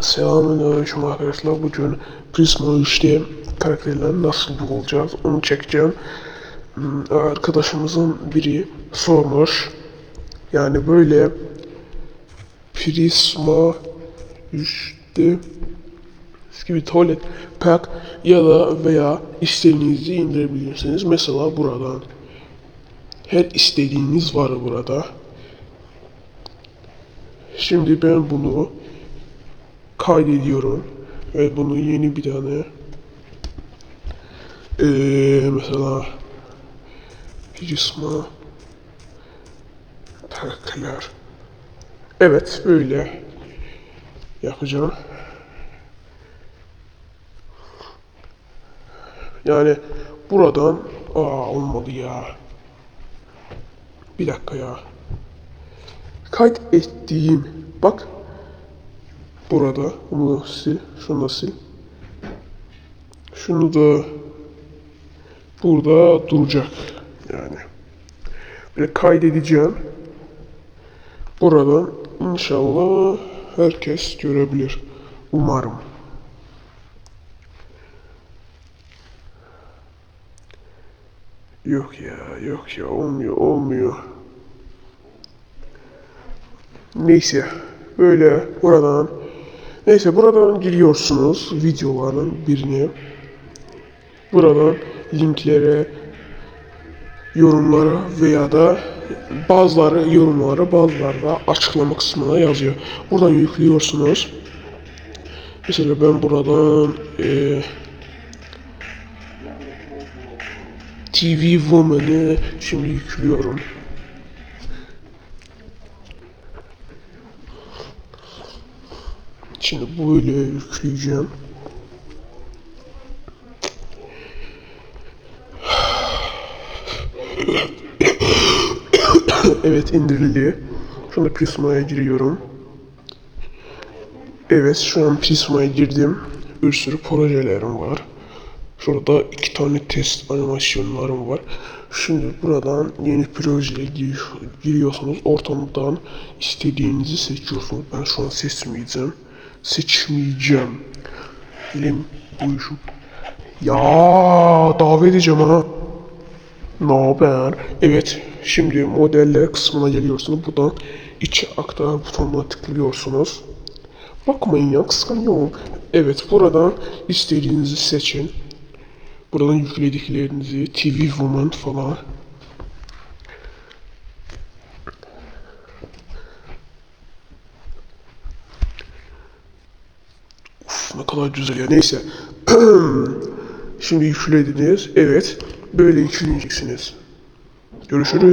Selamünaleyküm arkadaşlar. Bugün Prisma 3'te karakterleri nasıl bulacağız onu çekeceğim. Hmm, Arkadaşımızın biri sormuş. Yani böyle Prisma 3'te gibi tuvalet pack ya da veya istediğinizi indirebilirsiniz. Mesela buradan. Her istediğiniz var burada. Şimdi ben bunu kaydediyorum ve bunu yeni bir tane eee mesela Prisma Packler Evet böyle yapacağım. Yani buradan aa olmadı ya. Bir dakika ya. Kayıt ettiğim bak burada bunu sil, şunu sil. Şunu da burada duracak yani. Böyle kaydedeceğim. Buradan inşallah herkes görebilir. Umarım. Yok ya, yok ya, olmuyor, olmuyor. Neyse, böyle buradan, neyse buradan giriyorsunuz videoların birine. Buradan linklere, yorumlara veya da bazıları yorumlara, bazıları da açıklama kısmına yazıyor. Buradan yüklüyorsunuz. Mesela ben buradan eee TV Woman'ı şimdi yüklüyorum. Şimdi böyle yükleyeceğim. evet indirildi. Şu anda Prisma'ya giriyorum. Evet şu an Prisma'ya girdim. Bir sürü projelerim var. Şurada iki tane test animasyonlarım var. Şimdi buradan yeni projeye gir- giriyorsunuz. Ortamdan istediğinizi seçiyorsunuz. Ben şu an seçmeyeceğim. Seçmeyeceğim. Elim uyuşuk. Ya davet edeceğim ha. Ne haber? Evet, şimdi modeller kısmına geliyorsunuz. Buradan içe aktar butonuna tıklıyorsunuz. Bakmayın ya kıskanıyorum. Evet, buradan istediğinizi seçin. Buradan yüklediklerinizi, TV Woman falan. Ne kadar güzel ya. Neyse. Şimdi yüklediniz. Evet. Böyle yükleyeceksiniz. Görüşürüz.